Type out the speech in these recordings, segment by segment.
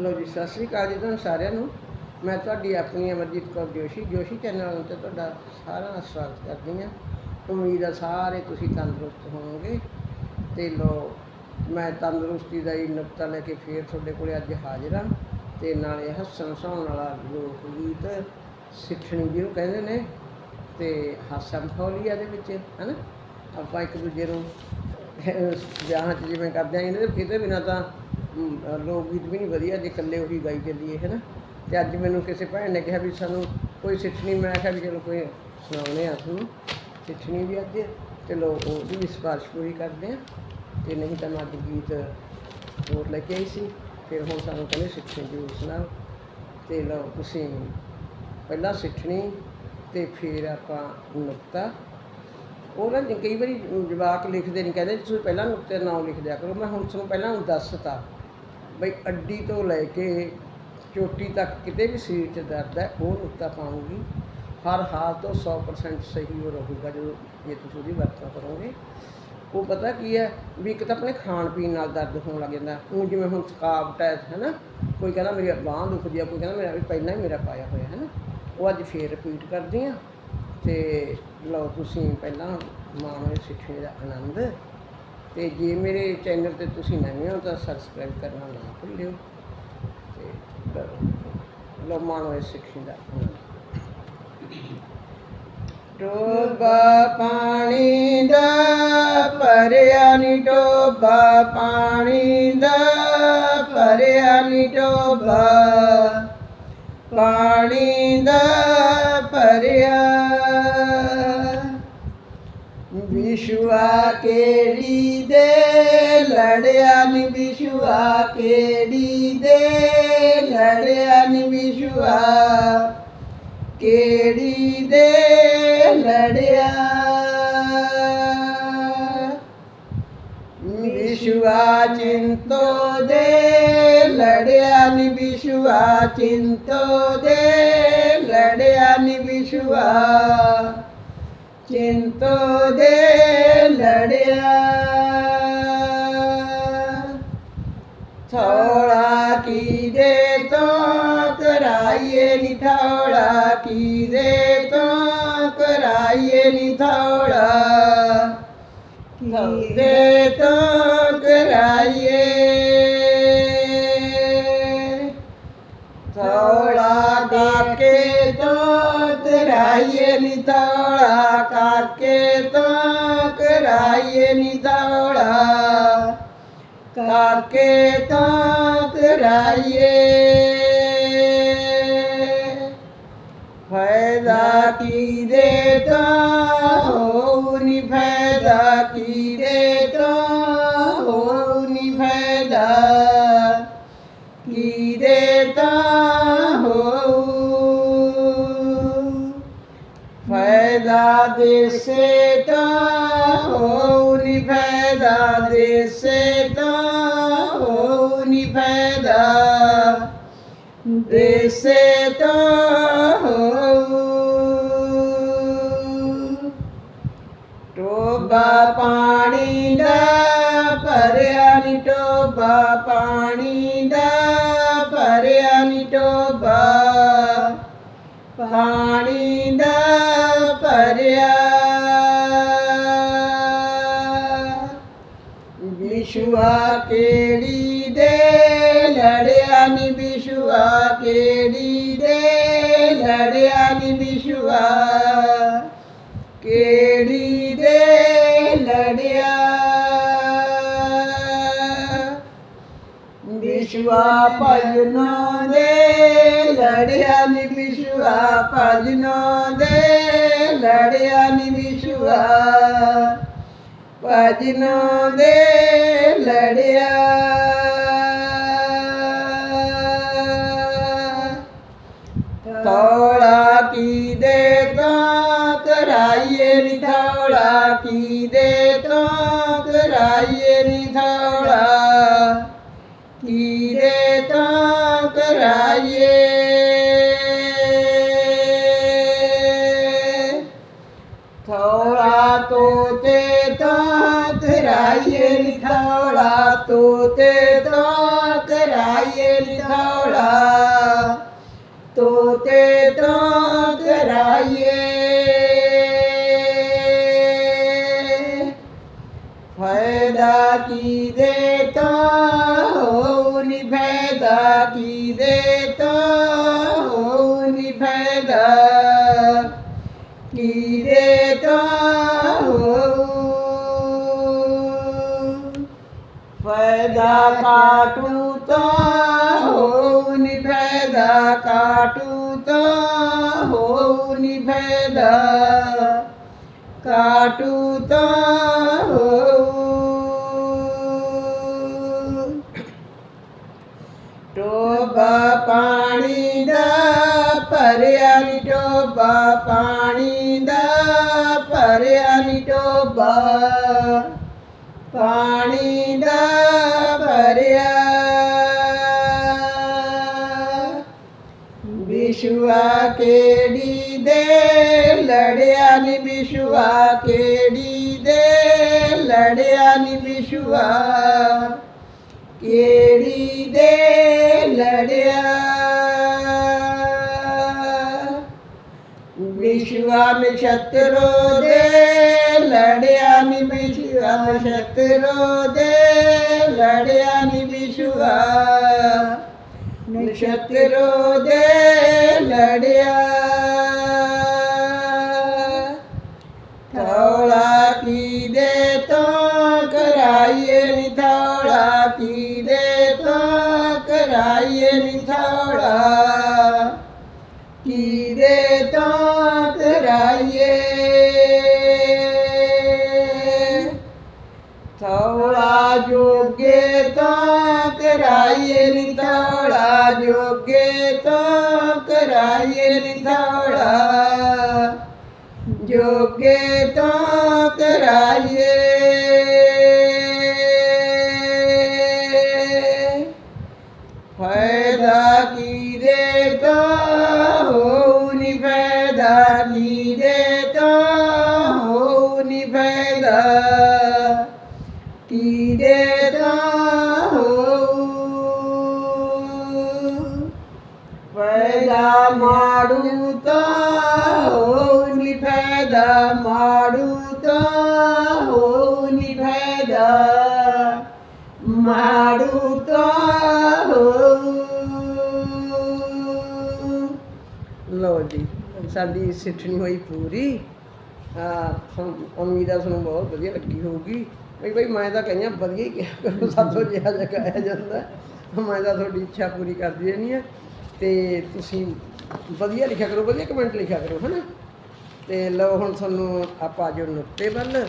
ਲੋ ਜੀ, ਸਤਿ ਸ੍ਰੀ ਅਕਾਲ ਜੀ ਤੁਹਾਨੂੰ ਸਾਰਿਆਂ ਨੂੰ। ਮੈਂ ਤੁਹਾਡੀ ਆਪਣੀ ਅਮਰਜੀਤ ਕੌਰ ਜੋਸ਼ੀ। ਜੋਸ਼ੀ ਚੈਨਲ ਤੇ ਤੁਹਾਡਾ ਸਾਰਿਆਂ ਦਾ ਸਵਾਗਤ ਕਰਦੀ ਹਾਂ। ਉਮੀਦ ਆ ਸਾਰੇ ਤੁਸੀਂ ਤੰਦਰੁਸਤ ਹੋਵੋਗੇ। ਤੇ ਲੋ ਮੈਂ ਤੰਦਰੁਸਤੀ ਦਾ ਹੀ ਨੁਕਤਾ ਲੈ ਕੇ ਫੇਰ ਤੁਹਾਡੇ ਕੋਲੇ ਅੱਜ ਹਾਜ਼ਰ ਹਾਂ। ਤੇ ਨਾਲੇ ਹੱਸਣ ਹਸਾਉਣ ਵਾਲਾ ਲੋਕ ਗੀਤ ਸਿੱਖਣੀ ਜਿਹਨੂੰ ਕਹਿੰਦੇ ਨੇ, ਤੇ ਹਾਸਾ ਮਖੌਲੀਆ ਦੇ ਵਿੱਚ, ਹਨਾ? ਆਪਾਂ ਇੱਕ ਦੂਜੇ ਨੂੰ ਵਿਆਹਾਂ 'ਚ ਜਿਵੇਂ ਕਰਦੇ ਹਾਂ, ਇਹਨਾਂ ਦੇ ਕਿਤੇ ਬਿਨਾਂ ਤਾਂ ਲੋਕ ਗੀਤ ਵੀ ਨਹੀਂ ਵਧੀਆ ਜੇ ਇਕੱਲੇ ਉਹੀ ਗਾਈ ਚੱਲੀਏ ਹੈ ਨਾ ਤੇ ਅੱਜ ਮੈਨੂੰ ਕਿਸੇ ਭੈਣ ਨੇ ਕਿਹਾ ਵੀ ਸਾਨੂੰ ਕੋਈ ਸਿੱਠਣੀ ਮੈਂ ਕਿਹਾ ਵੀ ਚਲੋ ਕੋਈ ਸੁਣਾਉਣੇ ਆ ਤੁਹਾਨੂੰ। ਸਿੱਠਣੀ ਵੀ ਅੱਜ ਤੇ ਲੋਕ ਉਹਦੀ ਵੀ ਸਿਫਾਰਿਸ਼ ਪੂਰੀ ਕਰਦੇ ਆ ਤੇ ਨਹੀਂ ਤਾਂ ਮੈਂ ਅੱਜ ਗੀਤ ਹੋਰ ਲੈ ਕੇ ਆਈ ਸੀ, ਫਿਰ ਹੁਣ ਸਾਨੂੰ ਕਹਿੰਦੇ ਸਿੱਠਣੀ ਜ਼ਰੂਰ ਸੁਣਾਓ। ਤੇ ਲਓ, ਤੁਸੀਂ ਪਹਿਲਾਂ ਸਿੱਠਣੀ ਤੇ ਫਿਰ ਆਪਾਂ ਨੁਕਤਾ। ਉਹ ਨਾ ਕਈ ਵਾਰੀ ਜਵਾਕ ਲਿਖਦੇ ਨਹੀਂ, ਕਹਿੰਦੇ ਤੁਸੀਂ ਪਹਿਲਾਂ ਨੁਕਤੇ ਦਾ ਨਾਮ ਲਿਖ ਦਿਆ ਕਰੋ, ਮੈਂ ਹੁਣ ਤੁਹਾਨੂੰ ਪਹਿਲਾਂ ਦੱਸਤਾ। ਬਈ ਅੱਡੀ ਤੋਂ ਲੈ ਕੇ ਚੋਟੀ ਤੱਕ ਕਿਤੇ ਵੀ ਸਰੀਰ 'ਚ ਦਰਦ ਹੈ, ਉਹ ਨੁਕਤਾ ਪਾਉਂਗੀ। ਹਰ ਹਾਲ ਤੋਂ 100% ਸਹੀ ਉਹ ਰਹੂਗਾ ਜਦੋਂ ਜੇ ਤੁਸੀਂ ਉਹਦੀ ਵਰਤੋਂ ਕਰੋਗੇ। ਉਹ ਪਤਾ ਕੀ ਹੈ, ਵੀ ਇੱਕ ਤਾਂ ਆਪਣੇ ਖਾਣ ਪੀਣ ਨਾਲ ਦਰਦ ਹੋਣ ਲੱਗ ਜਾਂਦਾ। ਉਹ ਜਿਵੇਂ ਹੁਣ ਥਕਾਵਟ ਹੈ ਹੈ ਨਾ ਕੋਈ ਕਹਿੰਦਾ ਮੇਰੀ ਬਾਂਹ ਦੁਖਦੀ ਆ, ਕੋਈ ਕਹਿੰਦਾ ਮੇਰਾ ਵੀ ਪਹਿਲਾਂ ਹੀ ਮੇਰਾ ਪਾਇਆ ਹੋਇਆ ਹੈ ਨਾ ਉਹ ਅੱਜ ਫੇਰ ਰਿਪੀਟ ਕਰਦੀ ਆ। ਤੇ ਲਓ ਤੁਸੀਂ ਪਹਿਲਾਂ ਮਾਣੋ ਇਸ ਸਿੱਖਣੇ ਦਾ ਆਨੰਦ ਤੇ ਜੇ ਮੇਰੇ ਚੈਨਲ ਤੇ ਤੁਸੀਂ ਨਵੇਂ ਹੋ ਤਾਂ ਸਬਸਕ੍ਰਾਈਬ ਕਰਨਾ ਨਾ ਭੁੱਲਿਓ ਤੇ ਕਰੋ। ਮਾਣੋ ਇਸ ਸਿੱਖਣੀ ਦਾ ਟੋਬਾ ਪਾਣੀ ਦਾ, ਭਰਿਆ ਨੀ ਟੋਬਾ ਪਾਣੀ ਦਾ, ਭਰਿਆ ਨੀ ਟੋਬਾ ਪਾਣੀ ਦਾ, ਭਰਿਆ ਵਿਸ਼ਵਾ ਕਿਹੜੀ ਦੇ? ਲੜਿਆ ਨੀ ਵਿਸ਼ਵਾ ਕਿਹੜੀ ਦੇ? ਲੜਿਆ ਨੀ ਵਿਸ਼ਵਾ ਕਿਹੜੀ ਦੇ? ਲੜਿਆ ਵਿਸ਼ਵਾ ਚਿੰਤੋ ਦੇ? ਲੜਿਆ ਨੀ ਵਿਸ਼ਵਾ ਚਿੰਤੋ ਦੇ? ਲੜਿਆ ਨੀ ਵਿਸ਼ਵਾ ਚਿੰਤੋ ਦੇ ਲੜਿਆ। ਥੋੜਾ ਕੀ ਦੇ ਤੋਂ ਕਰਾਈਏ ਨੀ ਥੋੜਾ ਕੀ ਦੇ ਤੋਂ ਕਰਾਈਏ ਨੀ ਥੋੜਾ। ਕੀ ਦੇ ਤੋਂ ਕਰਾਈਏ ਕਰਾਈਏ ਨੀ ਥੋੜਾ ਕਾਕੇ ਤੋਂ ਕਰਾਈਏ ਨੀ ਥੋੜਾ ਕਾਕੇ ਤੋਂ ਕਰਾਈਏ। ਫਾਇਦਾ ਕੀ ਦੇ ਤਾਂ? ਦੇਸੇ ਤਾਂ ਹੋ ਨੀ ਫਾਇਦਾ, ਦੇਸੇ ਤਾਂ ਹੋ ਨੀ ਫਾਇਦਾ। ਦੇਸੇ ਤਾਂ ਹੋ ਟੋਬਾ ਪਾਣੀ ਦਾ ਭਰਿਆ ਨੀ ਟੋਬਾ, ਪਾਣੀ ਦਾ ਭਰਿਆ ਨੀ ਟੋਬਾ। ਪਾਣੀ ਦਾ ਭਰਿਆ। ਵਿਸ਼ਵਾ ਕਿਹੜੀ ਦੇ? ਲੜਿਆ ਨੀ ਵਿਸ਼ਵਾ ਕਿਹੜੀ ਦੇ? ਲੜਿਆ ਨੀ ਵਿਸ਼ਵਾ ਕਿਹੜੀ ਦੇ? ਲੜਿਆ ਵਿਸ਼ਵਾ ਭਜਨੋ ਦੇ, ਲੜਿਆ ਨੀ ਵਿਸ਼ਵਾ ਭਜਨੋ ਦੇ, ਲੜਿਆ ਨੀ ਵਿਸ਼ਵਾ ਭਜਨੋ ਦੇ, ਲੜਿਆ। ਥੋੜਾ ਕੀ ਦੇ ਤਾਂ ਕਰਾਈਏ ਨੀ ਥੋੜਾ ਕੀ ਦੇ ਤਾਂ ਕਰਾਈਏ ਨੀ ਥੋੜਾ ਕੀ ਦੇ ਤਾਂ ਕਰਾਈਏ ਥੋੜਾ ਤੋਤੇ ਤਾਂ ਕਰਾਈਏ ਨੀ ਥੋੜਾ ਫਾਇਦਾ ਕਾਟੂ ਤਾਂ ਨੀ ਫਾਇਦਾ ਕਾਟੂ ਤੋ ਨੀ ਫਾਇਦਾ ਕਾਟੂ ਤਾਂ ਹੋ ਟੋਬਾ ਪਾਣੀ ਦਾ ਭਰਿਆ ਨੀ ਟੋਬਾ, ਪਾਣੀ ਦਾ ਭਰਿਆ ਨੀ ਟੋਬਾ। ਪਾਣੀ ਵਿਸ਼ਵਾ ਕਿਹੜੀ ਦੇ? ਲੜਿਆ ਨੀ ਵਿਸ਼ਵਾ ਕਿਹੜੀ ਦੇ? ਲੜਿਆ ਨੀ ਵਿਸ਼ਵਾ ਕਿਹੜੀ ਦੇ? ਲੜਿਆ ਵਿਸ਼ਵਾ ਨਛਤਰੋ ਦੇ? ਲੜਿਆ ਨੀ ਵਿਸ਼ਵਾ ਨਛਤਰੋ ਦੇ? ਲੜਿਆ ਨੀ ਵਿਸ਼ਵਾ ਨਛਤਰੋ ਦੇ ਲੜਿਆ ਥੋੜਾ ਕੀ ਦੇ ਤੋਂ ਕਰਾਈਏ ਨੀ ਥੋੜਾ ਕੀ ਦੇ ਤੋਂ ਥੋੜਾ ਜੋਗੇ ਤਾਂ ਕਰਾਈਏ ਨੀ ਥੋੜਾ ਜੋਗੇ ਤਾਂ ਕਰਾਈਏ ਫਾਇਦਾ ਕੀ ਦੇ ਤਾ ਫਾਇਦਾ ਮਾੜੂ ਤਾ ਹੋ ਨੀ ਫਾਇਦਾ ਮਾੜੂ ਤਾ ਜੀ, ਸਾਡੀ ਸਿੱਠਣੀ ਹੋਈ ਪੂਰੀ। ਆ ਉਮੀਦ ਆ ਤੁਹਾਨੂੰ ਬਹੁਤ ਵਧੀਆ ਲੱਗੀ ਹੋਊਗੀ। ਬਈ ਬਈ, ਮੈਂ ਤਾਂ ਕਹੀਆਂ ਵਧੀਆ ਹੀ ਕਿਹਾ ਕਰੋ, ਸਾਥੋਂ ਜਿਹਾ ਜਿਹਾ ਕਹਿਆ ਜਾਂਦਾ। ਮੈਂ ਤਾਂ ਤੁਹਾਡੀ ਇੱਛਾ ਪੂਰੀ ਕਰਦੀ ਰਹਿੰਦੀ ਆ। ਤੇ ਤੁਸੀਂ ਵਧੀਆ ਲਿਖਿਆ ਕਰੋ, ਵਧੀਆ ਕਮੈਂਟ ਲਿਖਿਆ ਕਰੋ, ਹਨਾ? ਤੇ ਲਓ ਹੁਣ ਤੁਹਾਨੂੰ ਆਪਾਂ ਜੋ ਨੁਕਤੇ ਵੱਲ।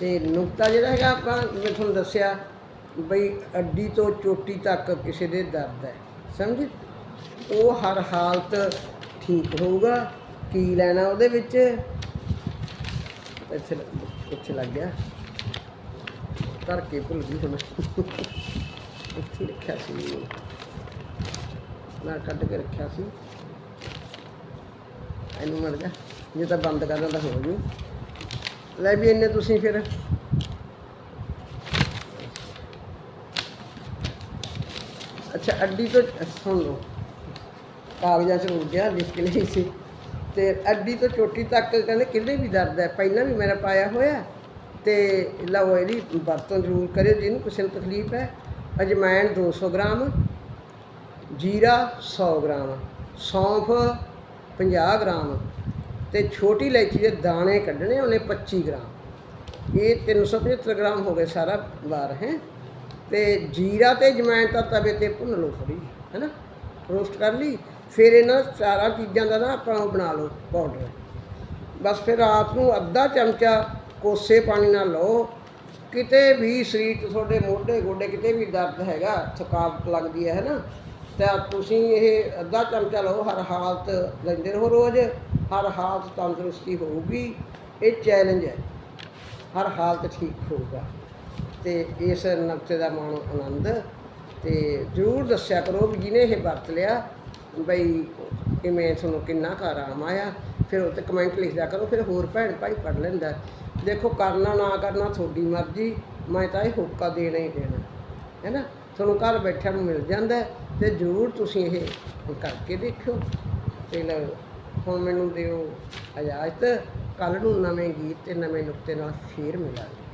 ਤੇ ਨੁਕਤਾ ਜਿਹੜਾ ਹੈਗਾ ਆਪਾਂ, ਮੈਂ ਤੁਹਾਨੂੰ ਦੱਸਿਆ ਬਈ ਅੱਡੀ ਤੋਂ ਚੋਟੀ ਤੱਕ ਕਿਸੇ ਦੇ ਦਰਦ ਹੈ, ਸਮਝ? ਉਹ ਹਰ ਹਾਲਤ ਠੀਕ ਹੋਊਗਾ, ਕੀ ਲੈਣਾ ਉਹਦੇ ਵਿੱਚ? ਇੱਥੇ ਲੱਗ- ਇੱਥੇ ਲੱਗ ਗਿਆ। ਧਰ ਕੇ ਭੁੱਲ ਗਈ ਹੁਣ। ਇੱਥੇ ਰੱਖਿਆ ਸੀ। ਮੈਂ ਕੱਢ ਕੇ ਰੱਖਿਆ ਸੀ। ਇਹਨੂੰ ਮਰ ਜਾ, ਜੇ ਤਾਂ ਬੰਦ ਕਰਨਾ ਤਾਂ ਹੋ ਜੂ। ਲੈ ਵੀ ਇੰਨੇ ਤੁਸੀਂ ਫਿਰ। ਅੱਛਾ, ਅੱਡੀ ਤੋਂ ਸੁਣ ਲਓ। ਕਾਗਜ਼ਾਂ 'ਚ ਹੋ ਗਿਆ, ਲਿਖ ਕੇ ਲਈ ਸੀ। ਤੇ ਅੱਡੀ ਤੋਂ ਚੋਟੀ ਤੱਕ ਕਹਿੰਦੇ ਕਿਤੇ ਵੀ ਦਰਦ ਹੈ? ਪਹਿਲਾਂ ਵੀ ਮੇਰਾ ਪਾਇਆ ਹੋਇਆ। ਤੇ ਲਓ ਇਹਦੀ ਵਰਤੋਂ ਜ਼ਰੂਰ ਕਰਿਓ, ਜਿਹਨੂੰ ਕਿਸੇ ਨੂੰ ਤਕਲੀਫ ਹੈ। ਅਜਵਾਇਣ 200 ਗ੍ਰਾਮ। ਜੀਰਾ 100 ਗ੍ਰਾਮ, ਸੌਂਫ 50 ਗ੍ਰਾਮ ਤੇ ਛੋਟੀ ਇਲਾਇਚੀ ਦੇ ਦਾਣੇ ਕੱਢਣੇ ਉਹਨੇ 25 ਗ੍ਰਾਮ। ਇਹ 375 ਗ੍ਰਾਮ ਹੋ ਗਏ ਸਾਰਾ ਵਾਰ, ਹੈ। ਤੇ ਜੀਰਾ ਤੇ ਜਮੈਣ ਤਾਂ ਤਵੇ ਤੇ ਭੁੰਨ ਲਓ ਥੋੜੀ ਹੈਨਾ? ਰੋਸਟ ਕਰ ਲਈ, ਫਿਰ ਇਹਨਾਂ ਸਾਰਾ ਚੀਜ਼ਾਂ ਦਾ ਨਾ ਆਪਾਂ ਉਹ ਬਣਾ ਲਓ ਪਾਊਡਰ। ਬਸ ਫਿਰ ਰਾਤ ਨੂੰ ਅੱਧਾ ਚਮਚਾ ਕੋਸੇ ਪਾਣੀ ਨਾਲ ਲਓ। ਕਿਤੇ ਵੀ ਸਰੀਰ ਤੁਹਾਡੇ ਮੋਢੇ ਗੋਡੇ ਕਿਤੇ ਵੀ ਦਰਦ ਹੈਗਾ, ਥਕਾਵਟ ਲੱਗਦੀ ਹੈ, ਹੈਨਾ? ਤਾਂ ਤੁਸੀਂ ਇਹ ਅੱਧਾ ਚਮਚਾ ਲਓ, ਹਰ ਹਾਲਤ ਲੈਂਦੇ ਰਹੋ ਰੋਜ਼। ਹਰ ਹਾਲਤ ਤੰਦਰੁਸਤੀ ਹੋਊਗੀ, ਇਹ ਚੈਲੰਜ ਹੈ। ਹਰ ਹਾਲਤ ਠੀਕ ਹੋਊਗਾ। ਤੇ ਇਸ ਨਕਸ਼ੇ ਦਾ ਮਾਣੋ ਆਨੰਦ, ਤੇ ਜ਼ਰੂਰ ਦੱਸਿਆ ਕਰੋ ਵੀ ਜਿਹਨੇ ਇਹ ਵਰਤ ਲਿਆ, ਬਈ ਕਿਵੇਂ ਤੁਹਾਨੂੰ ਕਿੰਨਾ ਘਰ ਆਰਾਮ ਆਇਆ। ਫਿਰ 'ਤੇ ਕਮੈਂਟ ਲਿਖਦਾ ਕਰੋ, ਫਿਰ ਹੋਰ ਭੈਣ ਭਾਈ ਪੜ ਲੈਂਦਾ। ਦੇਖੋ, ਕਰਨਾ ਨਾ ਕਰਨਾ, ਤੁਹਾਡੀ ਮਰਜ਼ੀ, ਮੈਂ ਤਾਂ ਇਹ ਹੋਕਾ ਦੇਣਾ ਹੀ ਦੇਣਾ। ਹੈ ਨਾ? ਤੁਹਾਨੂੰ ਘਰ ਬੈਠਿਆਂ ਨੂੰ ਮਿਲ ਜਾਂਦਾ ਹੈ ਤੇ ਜ਼ਰੂਰ ਤੁਸੀਂ ਇਹ ਕਰਕੇ ਦੇਖਿਓ। ਤੇ ਲਓ, ਹੁਣ ਮੈਨੂੰ ਦਿਓ ਇਜਾਜ਼ਤ ਕੱਲ ਨੂੰ ਨਵੇਂ ਗੀਤ ਤੇ ਨਵੇਂ ਨੁਕਤੇ ਨਾਲ ਫੇਰ ਮਿਲਾਂਗੇ।